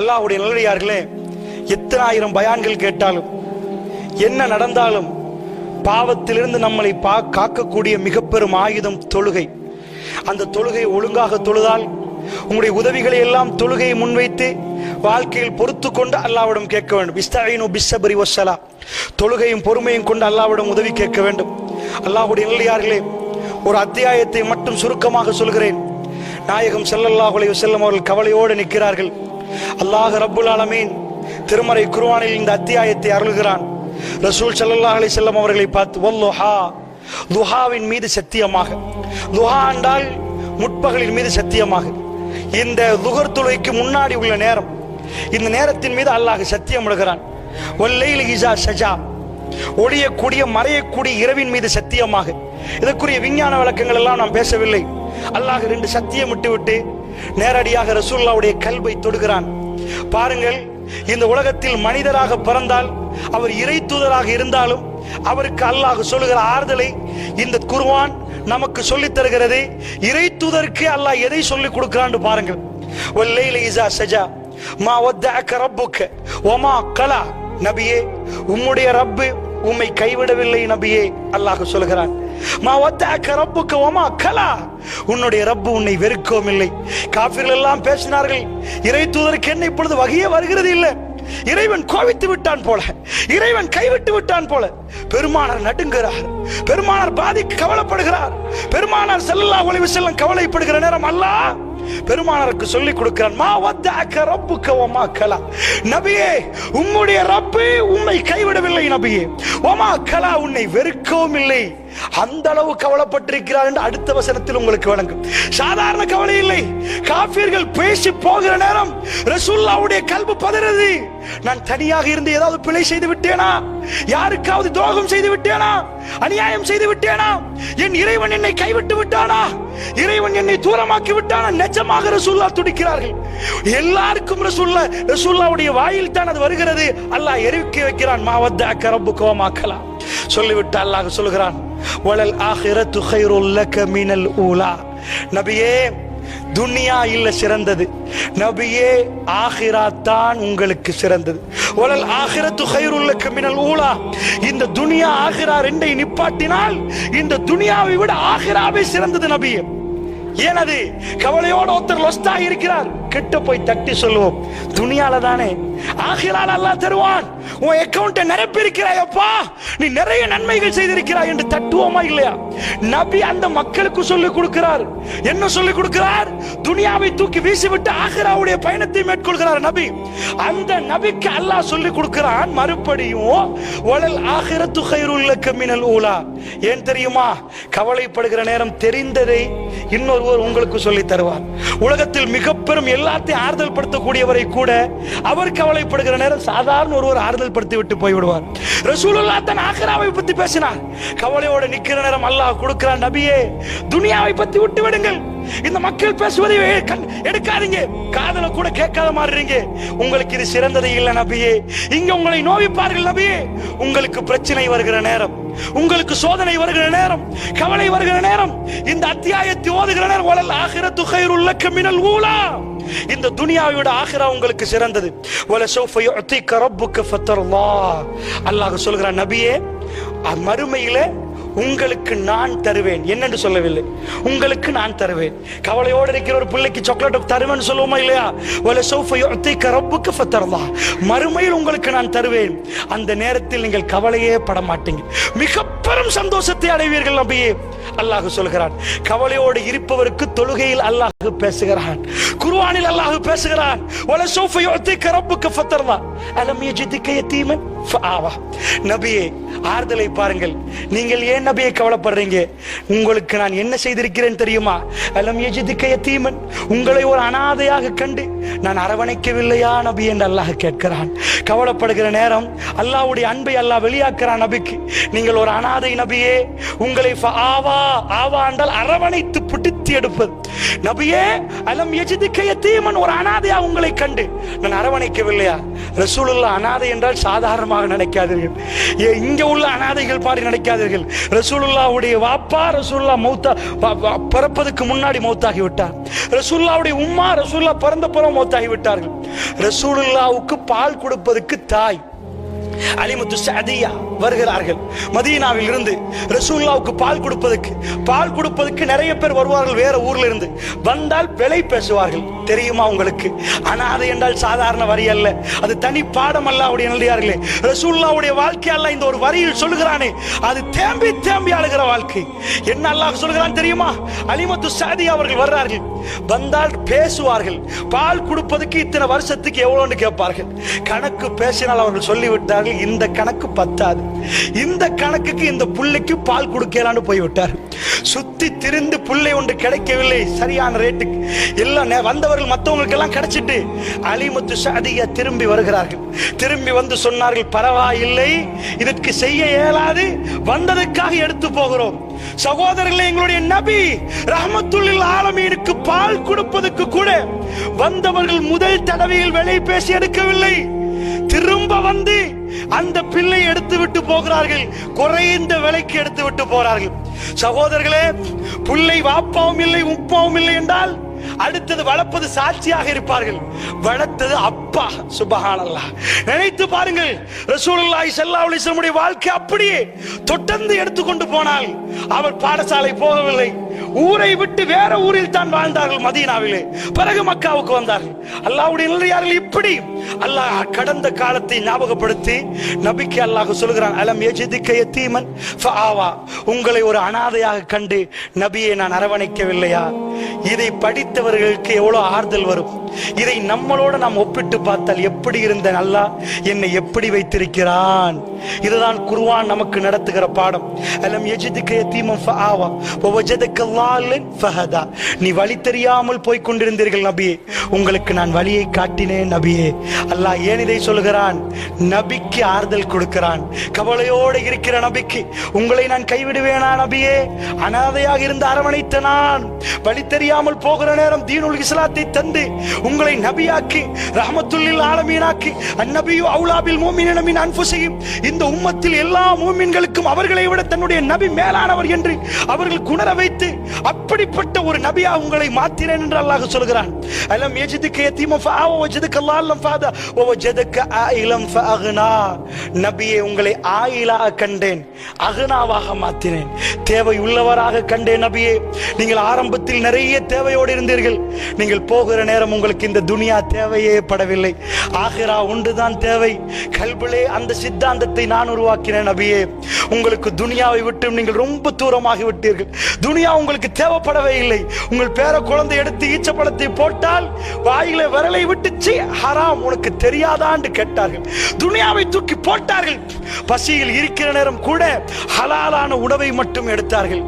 அல்லாஹுடைய நல்லடியார்களே எத்தனை ஆயிரம் பயான்கள் கேட்டாலும் என்ன நடந்தாலும் பாவத்திலிருந்து நம்மளை பா காக்கக்கூடிய மிக பெரும் ஆயுதம் தொழுகை. அந்த தொழுகை ஒழுங்காக தொழுதால் உங்களுடைய உதவிகளை எல்லாம் தொழுகையை முன்வைத்து வாழ்க்கையில் பொறுத்து கொண்டு அல்லாவிடம் கேட்க வேண்டும். இஸ்தாயினு பிஸ்ஸபரி வசலா தொழுகையும் பொறுமையும் கொண்டு அல்லாவிடம் உதவி கேட்க வேண்டும். அல்லாஹ்வுடைய நல்லியார்களே ஒரு அத்தியாயத்தை மட்டும் சுருக்கமாக சொல்கிறேன். நாயகம் செல்லல்லாஹுலே செல்லும் அவர்கள் கவலையோடு நிற்கிறார்கள். அல்லாஹ் ரப்புல் ஆலமீன் திருமறை குருவானில் இந்த அத்தியாயத்தை அருள்கிறான். ரசூல் சல்லா அலி செல்லம் அவர்களை பார்த்து வல்லுஹா துஹாவின் மீது சத்தியமாக. துஹா என்றால் முற்பகலின் மீது சத்தியமாக. இந்த துகர் துளைக்கு முன்னாடி உள்ள நேரம். இந்த நேரத்தின் மீது அல்லாஹ் சத்தியம் விடுகிறான் ஒல்லைல் இசா சஜா ஒளியக்கூடிய மறையக்கூடிய இரவின் மீது சத்தியமாக. இதற்குரிய விஞ்ஞான விளக்கங்கள் எல்லாம் நாம் பேசவில்லை. அல்லாஹ் ரெண்டு சத்தியம் விட்டு விட்டு நேரடியாக ரசூல்லாவுடைய கல்வை தொடுகிறான். பாருங்கள் இந்த உலகத்தில் மனிதராக பிறந்தால் அவர் இறை தூதராக இருந்தாலும் அவருக்கு அல்லாஹ் சொல்லுகிற ஆறுதலை இந்த குருவான் நமக்கு சொல்லித் தருகிறது இறை தூதருக்கு அல்லாஹ் எதை சொல்லிக் கொடுக்கிறான்னு பாருங்கள். வல்லைல இசா சஜா மா வத்தஅக ரப்புக்க வமா கலா. நபியே உம்முடைய ரப்பு உம்மை கைவிடவில்லை நபியே அல்லாஹ் சொல்கிறான் மா வத்தஅக ரப்புக்கு வமா கலா. உன்னுடைய ரப்பு உன்னை வெறுக்கவும் இல்லை. காஃபிர்கள் எல்லாம் பேசினார்கள். இறை தூதருக்கு என்ன இப்பொழுது வகையே வருகிறது இல்லை. இறைவன் கோவித்து விட்டான் போல. இறைவன் கைவிட்டு விட்டான் போல. பெருமானார் நடுங்குகிறார். பெருமானார் பாதிக்கு கவலைப்படுகிறார். பெருமானார் செல்லா உழைவு செல்லும் கவலைப்படுகிற நேரம் அல்லா. பெருமானருக்கு சொல்லி கொடுக்கிறான் மா வத்தஅக ரப்புக்க வமா கலா. நபியே உம்முடைய ரப்பு உம்மை கைவிடவில்லை நபியே. வமா கலா உன்னை வெறுக்கவும் இல்லை. அந்த அளவு கவலைப்பட்டிருக்கிறார் என்று அடுத்த வசனத்தில் உங்களுக்கு வழங்கும். சாதாரண கவலை இல்லை. காபியர்கள் பேசி போகிற நேரம் ரசூல்லாவுடைய கல்பு பதறது. நான் தனியாக இருந்து ஏதாவது பிழை செய்து விட்டேனா? யாருக்காவது துரோகம் செய்து விட்டேனா? அநியாயம் செய்து விட்டேனா? என் இறைவன் என்னை கைவிட்டு விட்டானா? இறைவன் என்னை தூரமாக்கி விட்டானா? நிஜமாக ரசூல்லா துடிக்கிறார்கள். எல்லாருக்கும் ரசூல்லா ரசூல்லாவுடைய வாயில் தான் அது வருகிறது. அல்லாஹ் எரிவிக்க வைக்கிறான். மாவத்த கரம்பு கோமாக்கலாம் சொல்லிவிட்டு அல்லாஹ் சொல்கிறான் வளல் ஆஹிரத்து கைருல் லக மினல் ஊலா. நபியே துனியா இல்ல சிறந்தது. நபியே ஆஹிரா தான் உங்களுக்கு சிறந்தது. ஒலல் ஆஹிரத்து கயிறுள்ளக்கு மினல் ஊலா. இந்த துனியா ஆஹிரா ரெண்டை நிப்பாட்டினால் இந்த துனியாவை விட ஆஹிராவே சிறந்தது நபியே. ஏனது கவலையோடு ஒருத்தர் லொஸ்டா இருக்கிறார் கிட்ட போய் தட்டி சொல்லுவோம். துணியால தானே ஆகிலால் அல்லா தருவான். உன் அக்கவுண்ட்டை நிரப்பி இருக்கிறாயப்பா நீ நிறைய நன்மைகள் செய்திருக்கிறாய் என்று தட்டுவோமா இல்லையா? நபி அந்த மக்களுக்கு சொல்லி கொடுக்கிறார். என்ன சொல்லி கொடுக்கிறார்? துனியாவை தூக்கி வீசிவிட்டு ஆகிராவுடைய பயணத்தை மேற்கொள்கிறார் நபி. அந்த நபிக்கு அல்லாஹ் சொல்லி கொடுக்கிறான் மறுபடியும் வளல் ஆகிரத்து கைருல்லக்க மினல் ஊலா. ஏன் தெரியுமா? கவலைப்படுகிற நேரம் தெரிந்ததை இன்னொருவர் உங்களுக்கு சொல்லி தருவார். உலகத்தில் மிக பெரும் எல்லாத்தையும் ஆறுதல் படுத்தக்கூடியவரை கூட அவர் கவலைப்படுகிற நேரம் சாதாரண ஒருவர் ஆறுதல் படுத்தி விட்டு போய்விடுவார். ரசூலுல்லா தன் ஆக்ராவை பத்தி பேசினார். கவலையோட நிக்கிற நேரம் அல்லாஹ் கொடுக்கிறான் நபியே துனியாவை பத்தி விட்டு விடுங்கள். இந்த மக்கள் பேசுவதை எடுக்காதீங்க. காதல கூட கேட்காத மாறுறீங்க உங்களுக்கு இது சிறந்தது இல்ல நபியே. இங்க உங்களை நோவிப்பார்கள் நபியே. உங்களுக்கு பிரச்சனை வருகிற நேரம். உங்களுக்கு சோதனை வருகிற நேரம். கவலை வருகிற நேரம். இந்த அத்தியாயத்தை ஓதுகிற நேரம். வலல் ஆகிற கைருல் லக்க மினல் ஊலா. இந்த துனியாவை விட ஆகிரா உங்களுக்கு சிறந்தது. வல ஃபத்தர்லா. அல்லாஹ் சொல்கிறான் நபியே மறுமையில உங்களுக்கு நான் தருவேன். என்னென்று சொல்லவில்லை. உங்களுக்கு நான் தருவேன். கவலையோடு இருக்கிற ஒரு பிள்ளைக்கு சாக்லேட் தருவேன் சொல்லுவோமா இல்லையா? வல சௌஃப யுஅதிக ரப்புக ஃபத்தர்லா. மறுமையில் உங்களுக்கு நான் தருவேன். அந்த நேரத்தில் நீங்கள் கவலையே பட மாட்டீங்க. மிக பெரும் சந்தோஷத்தை அடைவீர்கள் நபியே அல்லாஹ் சொல்கிறான். கவலையோடு இருப்பவருக்கு தொழுகையில் அல்லாஹ் பேசுகிறான். குருவானில் அல்லாஹ் பேசுகிறான். வல சௌஃப யுஅதிக ரப்புக ஃபத்தர்லா. அலம் யஜிதுக யதீமன் ஃபஆவா. நபியே ஆறுதலை பாருங்கள். நீங்கள் ஏன் நபியை கவலைப்படுறீங்க? உங்களுக்கு நான் என்ன செய்திருக்கிறேன் தெரியுமா? அலம் யஜிதுக யதீமன் உங்களை ஒரு அனாதையாக கண்டு நான் அரவணைக்கவில்லையா? நபி என்று அல்லாஹ் கேட்கிறான். கவலைப்படுகிற நேரம் அல்லாஹ்வுடைய அன்பை அல்லாஹ் வெளியாக்குறான் நபிக்கு. நீங்கள் ஒரு அனாதை நபியே உங்களை ஆவா ஆவா என்றால் அரவணைத்து பிடித்து எடுப்பது நபியே அலம் எஜிதிக்க எத்தீமன் ஒரு அனாதையா உங்களை கண்டு. நான் அரவணைக்கவில்லையா? ரசூலுல்லா அனாதை என்றால் சாதாரணமாக நினைக்காதீர்கள். ஏ, இங்க உள்ள அனாதைகள் பாடி நினைக்காதீர்கள். ரசூலுல்லாவுடைய வாப்பா ரசூல்லா மௌத்தா பிறப்பதுக்கு முன்னாடி மௌத்தாகி விட்டார் ரசூல்லாவுடைய உம்மா ரசூல்லா பிறந்த பிறகு மௌத்தாகி விட்டார்கள் ரசூலுல்லாவுக்கு பால் கொடுப்பதுக்கு தாய். அலிமுத்து சதியா வருகிறார்கள். மதீனாவில் இருந்து ரசூல்லாவுக்கு பால் கொடுப்பதற்கு பால் கொடுப்பதற்கு நிறைய பேர் வருவார்கள் வேற ஊர்ல இருந்து. வந்தால் விலை பேசுவார்கள். தெரியுமா உங்களுக்கு? அனாதை என்றால் சாதாரண வரி அல்ல. அது தனி பாடம் அல்ல அவருடைய நல்லியார்களே ரசூல்லாவுடைய வாழ்க்கை அல்ல இந்த ஒரு வரியில் சொல்லுகிறானே. அது தேம்பி தேம்பி அழுகிற வாழ்க்கை. என்ன அல்லாஹ் சொல்கிறான் தெரியுமா? அலிமத்து சாதி அவர்கள் வர்றார்கள். வந்தால் பேசுவார்கள். பால் கொடுப்பதற்கு இத்தனை வருஷத்துக்கு எவ்வளோன்னு கேட்பார்கள். கணக்கு பேசினால் அவர்கள் சொல்லிவிட்டார்கள் இந்த கணக்கு பத்தாது. இந்த கணக்குக்கு இந்த புள்ளைக்கு பால் கொடுக்கலான்னு போய்விட்டார் சுத்தி திரிந்து புள்ளை ஒன்று கிடைக்கவில்லை சரியான ரேட்டுக்கு. எல்லாம் வந்தவர்கள் மற்றவங்களுக்கு எல்லாம் கிடைச்சிட்டு அலிமுத்து சாதியா திரும்பி வருகிறார்கள். திரும்பி வந்து சொன்னார்கள் பரவாயில்லை இதற்கு செய்ய இயலாது வந்ததற்காக எடுத்து போகிறோம். சகோதரர்களே எங்களுடைய நபி ரஹமத்துல்லில் ஆலமீனுக்கு பால் கொடுப்பதற்கு கூட வந்தவர்கள் முதல் தடவையில் விலை பேசி எடுக்கவில்லை. திரும்ப வந்து அந்த பிள்ளை எடுத்து விட்டு போகிறார்கள் குறைந்த விலைக்கு எடுத்து விட்டு போறார்கள் சகோதரர்களே புள்ளை வாப்பாவும் இல்லை உப்பாவும் இல்லை என்றால் அடுத்தது வளர்ப்பது சாட்சியாக இருப்பார்கள். வளர்த்தது அப்பா சுபஹானல்லாஹ் நினைத்து பாருங்கள் ரசூலுல்லாஹி ஸல்லல்லாஹு அலைஹி வஸல்லம் வாழ்க்கை அப்படியே தொட்டந்து எடுத்துக்கொண்டு போனால் அவர் பாடசாலை போகவில்லை. ஊரை விட்டு வேற ஊரில் தான் வாழ்ந்தார்கள் மதீனாவிலே. பிறகு மக்காவுக்கு வந்தார்கள். அல்லாவுடைய நிலையார்கள் இப்படி. அல்லாஹ் கடந்த காலத்தை ஞாபகப்படுத்தி நபிக்கு அல்லாஹ் சொல்கிறான் அலம் யஜிதுக்க தீமன் ஃபஆவா. உங்களை ஒரு அனாதையாக கண்டு நபியை நான் அரவணைக்கவில்லையா? இதை படித்தவர்களுக்கு எவ்வளவு ஆறுதல் வரும். இதை நம்மளோட நாம் ஒப்பிட்டு பார்த்தால் எப்படி இருந்த அல்லாஹ் என்னை எப்படி வைத்திருக்கிறான்? இதுதான் குருவான் நமக்கு நடத்துகிற பாடம். அலம் யஜிதுக்க தீமம் ஃபஆவா ஃபஹதா. நீ வழி தெரியாமல் போய் கொண்டிருந்தீர்கள் நபியே. உங்களுக்கு நான் வழியை காட்டினேன் நபியே. அல்லாஹ் ஏன் இதை சொல்கிறான்? நபிக்கு ஆறுதல் கொடுக்கிறான். கவலையோடு இருக்கிற நபிக்கு உங்களை நான் கைவிடுவேனா நபியே? அனாதையாக இருந்து அரவணைத்த நான். வழி தெரியாமல் போகிற நேரம் தீனுல் இஸ்லாத்தை தந்து உங்களை நபியாக்கி ரஹமத்துல்லில் ஆலமீனாக்கி அந்நபியு அவுலாபில் மூமினின மின் அன்ஃபுஸிஹிம் இந்த உம்மத்தில் எல்லா மூமின்களுக்கும் அவர்களை விட தன்னுடைய நபி மேலானவர் என்று அவர்கள் குணர வைத்து அப்படிப்பட்ட ஒரு நபியா உங்களை மாத்தினேன் என்று அல்லாஹ் சொல்கிறான். அலம் யஜிதுக்க எத்தீம ஃபஆவ வஜதுக்க அல்லாஹ் ஃபாதா வ வஜதுக்க ஆயிலம் ஃபஅக்னா நபியே உங்களை ஆயிலாக கண்டேன் அகனாவாக மாத்தினேன். தேவை உள்ளவராக கண்டேன் நபியே. நீங்கள் ஆரம்பத்தில் நிறைய தேவையோடு இருந்தீர்கள். நீங்கள் போகிற நேரம் உங்களை உங்களுக்கு இந்த துனியா தேவையே படவில்லை. ஆகிரா ஒன்றுதான் தேவை. கல்பிலே அந்த சித்தாந்தத்தை நான் உருவாக்கினேன் நபியே. உங்களுக்கு துனியாவை விட்டு நீங்கள் ரொம்ப தூரமாகி விட்டீர்கள். துனியா உங்களுக்கு தேவைப்படவே இல்லை. உங்கள் பேர குழந்தை எடுத்து ஈச்சப்பழத்தை போட்டால் வாயில விரலை விட்டுச்சு ஹராம் உனக்கு தெரியாதான்னு கேட்டார்கள். துனியாவை தூக்கி போட்டார்கள். பசியில் இருக்கிற நேரம் கூட ஹலாலான உணவை மட்டும் எடுத்தார்கள்.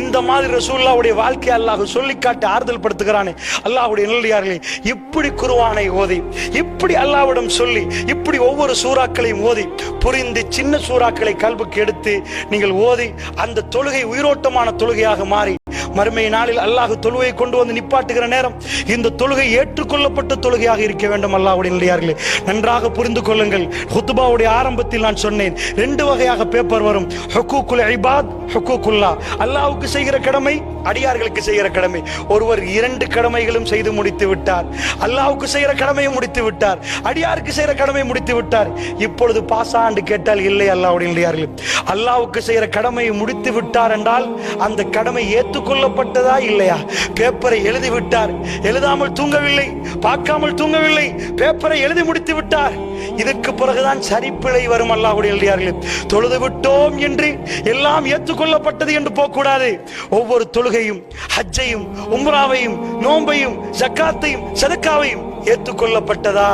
இந்த மாதிரி ரசூல்லாவுடைய வாழ்க்கை அல்லாஹ் சொல்லி காட்டி ஆறுதல் படுத்துகிறானே. அல்லாஹுடைய நல்லடியார்களே இப்படி குருவானை ஓதி இப்படி அல்லாவிடம் சொல்லி இப்படி ஒவ்வொரு சூறாக்களையும் ஓதி புரிந்து சின்ன சூறாக்களை கல்புக்கு எடுத்து நீங்கள் ஓதி அந்த தொழுகை உயிரோட்டமான தொழுகையாக மாறி மறுமை நாளில் அல்லாஹ் தொழுகை கொண்டு வந்து நிப்பாட்டுகிற நேரம் இந்த தொழுகை ஏற்றுக்கொள்ளப்பட்ட தொழுகையாக இருக்க வேண்டும் அல்லாஹுடைய நிலையார்களே. நன்றாக புரிந்து கொள்ளுங்கள். ஹுத்துபாவுடைய ஆரம்பத்தில் நான் சொன்னேன் ரெண்டு வகையாக பேப்பர் வரும். ஹக்கூக்குல் ஐபாத் ஹக்கூக்குல்லா அல்லாஹ்வுக்கு செய்கிற கடமை அடியார்களுக்கு செய்கிற கடமை. ஒருவர் இரண்டு கடமைகளும் செய்து முடித்து விட்டார். அல்லாஹ்வுக்கு செய்கிற கடமையை முடித்து விட்டார். அடியாருக்கு செய்கிற கடமை முடித்து விட்டார். இப்பொழுது பாசா பாசாண்டு கேட்டால் இல்லை அல்லாஹ்வுடைய நிலையார்களே. அல்லாஹ்வுக்கு செய்கிற கடமையை முடித்து விட்டார் என்றால் அந்த கடமை ஏற்று கொள்ளப்பட்டதா இல்லையா? பேப்பரை எழுதி விட்டார். எழுதாமல் தூங்கவில்லை. பார்க்காமல் தூங்கவில்லை. பேப்பரை எழுதி முடித்து விட்டார். இதற்கு பிறகுதான் சரிப்பிழை வரும் அல்லாஹுடைய நல்லடியார்களே தொழுது விட்டோம் என்று எல்லாம் ஏற்றுக்கொள்ளப்பட்டது என்று போகக்கூடாது. ஒவ்வொரு தொழுகையும் ஹஜ்ஜையும் உம்ராவையும் நோன்பையும் ஜக்காத்தையும் சதக்காவையும் ஏற்றுக்கொள்ளப்பட்டதா?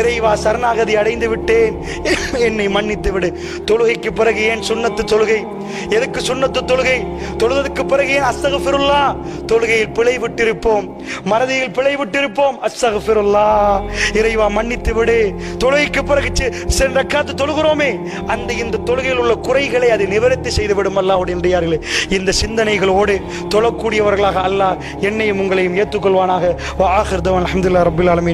இறைவா சரணாகதி அடைந்து விட்டேன். என்னை மன்னித்து விடு. தொழுகைக்கு பிறகு ஏன் சுண்ணத்து தொழுகை? எதுக்கு சுண்ணத்து தொழுகை? தொழுதற்கு பிறகு ஏன் அஸ்தகஃபிருல்லா? தொழுகையில் பிழை விட்டிருப்போம். மறதியில் பிழை விட்டிருப்போம். அஸ்தகஃபிருல்லா. இறைவா மன்னித்து விடு. தொழுகைக்கு பிறகு சென்ற காத்து தொழுகிறோமே. அந்த இந்த தொழுகையில் உள்ள குறைகளை அதை நிவர்த்தி செய்து விடும் அல்லாஹ்வுடைய நல்லடியார்களே இந்த சிந்தனைகளோடு தொழக்கூடியவர்களாக அல்லாஹ் என்னையும் உங்களையும் ஏற்றுக்கொள்வானாக. வ அஹமதுல்லா ரபுல் அல்ஹம்துலில்லாஹி